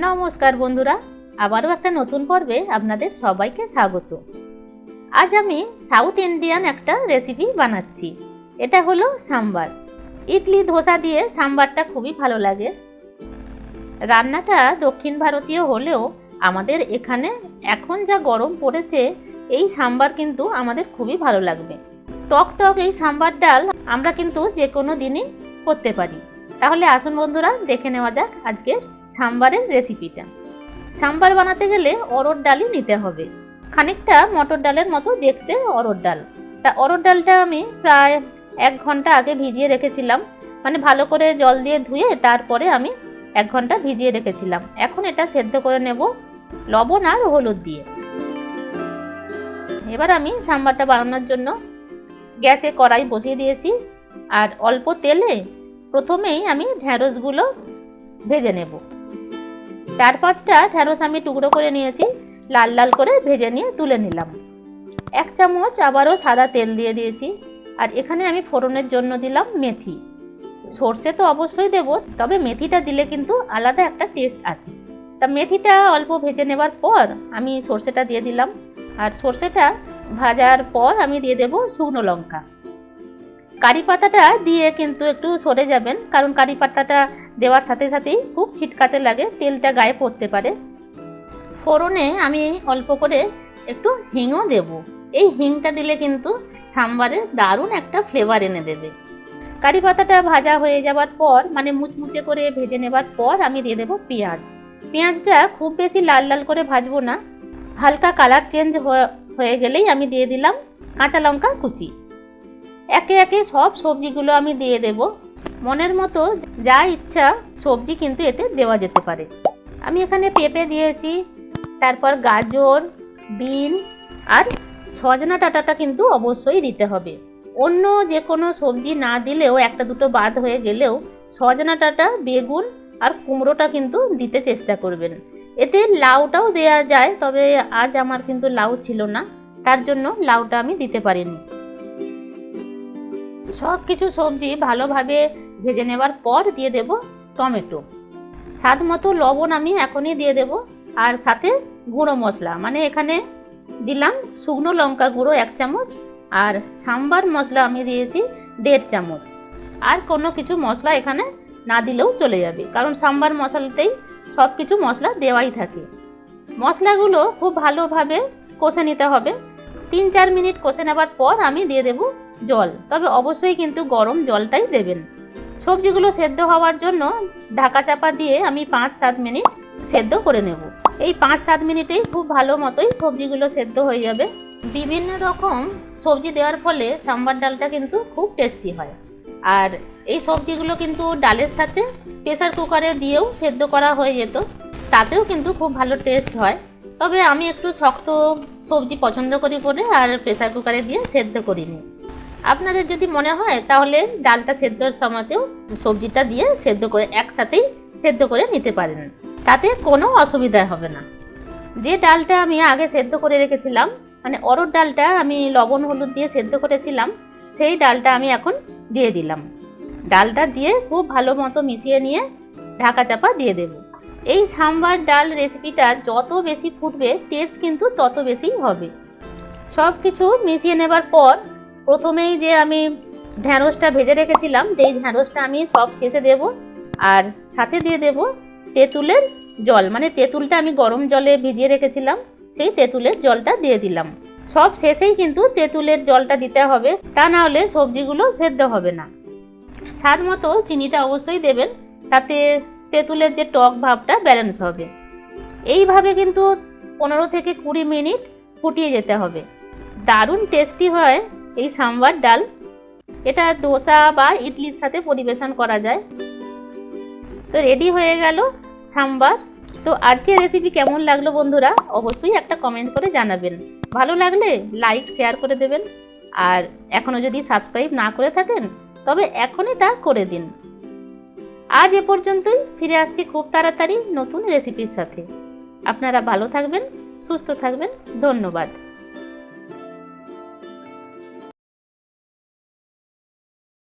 নমস্কার বন্ধুরা, আবারও একটা নতুন পর্বে আপনাদের সবাইকে স্বাগত। আজ আমি সাউথ ইন্ডিয়ান একটা রেসিপি বানাচ্ছি। এটা হলো সাম্বার। ইডলি, ধোসা দিয়ে সাম্বারটা খুবই ভালো লাগে। রান্নাটা দক্ষিণ ভারতীয় হলেও আমাদের এখানে এখন যা গরম পড়েছে, এই সাম্বার কিন্তু আমাদের খুবই ভালো লাগবে। টক টক এই সাম্বার ডাল আমরা কিন্তু যে কোনো দিনই করতে পারি। তাহলে আসুন বন্ধুরা, দেখে নেওয়া যাক আজকের সাম্বারের রেসিপিটা সাম্বার বানাতে গেলে অরড় ডালই নিতে হবে। খানিকটা মটর ডালের মতো দেখতে অরড় ডাল। তা অরড় ডালটা আমি প্রায় এক ঘণ্টা আগে ভিজিয়ে রেখেছিলাম। মানে ভালো করে জল দিয়ে ধুয়ে তারপরে আমি এক ঘণ্টা ভিজিয়ে রেখেছিলাম। এখন এটা সেদ্ধ করে নেব লবণ আর হলুদ দিয়ে। এবার আমি সাম্বারটা বানানোর জন্য গ্যাসে কড়াই বসিয়ে দিয়েছি। আর অল্প তেলে প্রথমেই আমি ঢ্যাঁড়সগুলো ভেজে নেব। চার পাঁচটা ঢ্যাঁড়স আমি টুকরো করে নিয়েছি, লাল লাল করে ভেজে নিয়ে তুলে নিলাম। এক চামচ আবারও সাদা তেল দিয়ে দিয়েছি, আর এখানে আমি ফোড়নের জন্য দিলাম মেথি। সর্ষে তো অবশ্যই দেব, তবে মেথিটা দিলে কিন্তু আলাদা একটা টেস্ট আসে। তা মেথিটা অল্প ভেজে নেবার পর আমি সর্ষেটা দিয়ে দিলাম, আর সর্ষেটা ভাজার পর আমি দিয়ে দেব শুকনো লঙ্কা। কারি পাতাটা দিয়ে কিন্তু একটু সরে যাবেন, কারণ কারি পাতাটা দেওয়ার সাথে সাথেই খুব ছিটকাতে লাগে, তেলটা গায়ে পড়তে পারে। ফোড়নে আমি অল্প করে একটু হিংও দেব। এই হিংটা দিলে কিন্তু সাম্বারে দারুণ একটা ফ্লেভার এনে দেবে। কারি পাতাটা ভাজা হয়ে যাওয়ার পর মানে মুচমুচে করে ভেজে নেবার পর আমি দিয়ে দেবো পেঁয়াজ। পেঁয়াজটা খুব বেশি লাল লাল করে ভাজবো না। হালকা কালার চেঞ্জ হয়ে গেলেই আমি দিয়ে দিলাম কাঁচা লঙ্কা কুচি। একে একে সব সবজিগুলো আমি দিয়ে দেব। মনের মতো যা ইচ্ছা সবজি কিন্তু এতে দেওয়া যেতে পারে। আমি এখানে পেঁপে দিয়েছি, তারপর গাজর, বিনস আর সজনা টাটাটা কিন্তু অবশ্যই দিতে হবে। অন্য যে কোনো সবজি না দিলেও একটা দুটো বাদ হয়ে গেলেও সজনা ডাঁটা, বেগুন আর কুমড়োটা কিন্তু দিতে চেষ্টা করবেন। এতে লাউটাও দেওয়া যায়, তবে আজ আমার কিন্তু লাউ ছিল না, তার জন্য লাউটা আমি দিতে পারিনি। সব কিছু সবজি ভালোভাবে ভেজে নেবার পর দিয়ে দেব টমেটো। স্বাদ মতো লবণ আমি এখনই দিয়ে দেব, আর সাথে গুঁড়ো মশলা। মানে এখানে দিলাম শুকনো লঙ্কা গুঁড়ো এক চামচ, আর সাম্বার মশলা আমি দিয়েছি দেড় চামচ। আর কোনো কিছু মশলা এখানে না দিলেও চলে যাবে, কারণ সাম্বার মশলাতেই সব কিছু মশলা দেওয়াই থাকে। মশলাগুলো খুব ভালোভাবে কষে নিতে হবে। তিন চার মিনিট কষে নেবার পর আমি দিয়ে দেব জল। তবে অবশ্যই কিন্তু গরম জলটাই দেবেন। সবজিগুলো সেদ্ধ হওয়ার জন্য ঢাকা চাপা দিয়ে আমি পাঁচ সাত মিনিট সেদ্ধ করে নেব। এই পাঁচ সাত মিনিটেই খুব ভালো মতোই সবজিগুলো সেদ্ধ হয়ে যাবে। বিভিন্ন রকম সবজি দেওয়ার ফলে সাম্বার ডালটা কিন্তু খুব টেস্টি হয়। আর এই সবজিগুলো কিন্তু ডালের সাথে প্রেসার কুকারে দিয়েও সেদ্ধ করা হয়ে যেত। তাতেও কিন্তু খুব ভালো টেস্ট হয়। তবে আমি একটু শক্ত সবজি পছন্দ করি বলে আর প্রেসার কুকারে দিয়ে সেদ্ধ করিনি। আপনাদের যদি মনে হয়, তাহলে ডালটা সেদ্ধর সময়তেও সবজিটা দিয়ে সেদ্ধ করে একসাথেই সেদ্ধ করে নিতে পারেন। তাতে কোনো অসুবিধা হবে না। যে ডালটা আমি আগে সেদ্ধ করে রেখেছিলাম মানে অরড় ডালটা আমি লবণ, হলুদ দিয়ে সেদ্ধ করেছিলাম, সেই ডালটা আমি এখন দিয়ে দিলাম। ডালটা দিয়ে খুব ভালো মতো মিশিয়ে নিয়ে ঢাকা চাপা দিয়ে দেব। এই সাম্বার ডাল রেসিপিটা যত বেশি ফুটবে টেস্ট কিন্তু তত বেশিই হবে। সব কিছু মিশিয়ে নেবার পর প্রথমেই যে আমি ঢ্যাঁড়সটা ভেজে রেখেছিলাম সেই ঢ্যাঁড়সটা আমি সব শেষে দেব, আর সাথে দিয়ে দেব তেঁতুলের জল। মানে তেঁতুলটা আমি গরম জলে ভিজিয়ে রেখেছিলাম, সেই তেঁতুলের জলটা দিয়ে দিলাম। সব শেষেই কিন্তু তেঁতুলের জলটা দিতে হবে, তা না হলে সবজিগুলো সেদ্ধ হবে না। স্বাদ মতো চিনিটা অবশ্যই দেবেন, তাতে তেঁতুলের যে টক ভাবটা ব্যালেন্স হবে। এইভাবে কিন্তু পনেরো থেকে কুড়ি মিনিট ফুটিয়ে যেতে হবে। দারুণ টেস্টি হয় এই সাম্বার ডাল। এটা দোসা বা ইডলির সাথে পরিবেশন করা যায়। তো রেডি হয়ে গেল সাম্বার। তো আজকের রেসিপি কেমন লাগল বন্ধুরা? অবশ্যই একটা কমেন্ট করে জানাবেন। ভালো লাগলে লাইক শেয়ার করে দেবেন। আর এখনও যদি সাবস্ক্রাইব না করে থাকেন, তবে এখনই তা করে দিন। আজ এ পর্যন্তই। ফিরে আসছি খুব তাড়াতাড়ি নতুন রেসিপির সাথে। আপনারা ভালো থাকবেন, সুস্থ থাকবেন। ধন্যবাদ।